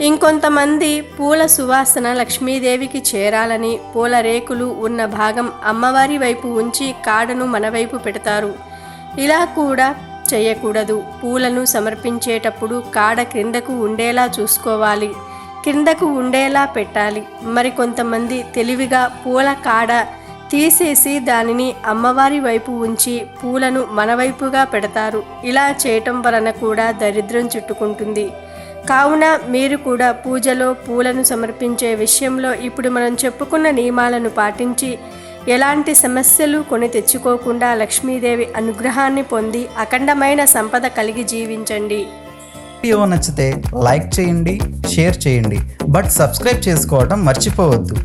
ఇంకొంతమంది పూల సువాసన లక్ష్మీదేవికి చేరాలని పూల రేకులు ఉన్న భాగం అమ్మవారి వైపు ఉంచి కాడను మనవైపు పెడతారు. ఇలా కూడా చేయకూడదు. పూలను సమర్పించేటప్పుడు కాడ క్రిందకు ఉండేలా చూసుకోవాలి. క్రిందకు ఉండేలా పెట్టాలి. మరి కొంతమంది తెలివిగా పూల కాడ తీసేసి దానిని అమ్మవారి వైపు ఉంచి పూలను మనవైపుగా పెడతారు. ఇలా చేయటం వలన కూడా దరిద్రం చుట్టుకుంటుంది. కావున మీరు కూడా పూజలో పూలను సమర్పించే విషయంలో ఇప్పుడు మనం చెప్పుకున్న నియమాలను పాటించి ఎలాంటి సమస్యలు కొని తెచ్చుకోకుండా లక్ష్మీదేవి అనుగ్రహాన్ని పొంది అఖండమైన సంపద కలిగి జీవించండి. వీడియో నచ్చితే లైక్ చేయండి షేర్ చేయండి. బట్ సబ్స్క్రైబ్ చేసుకోవడం మర్చిపోవద్దు.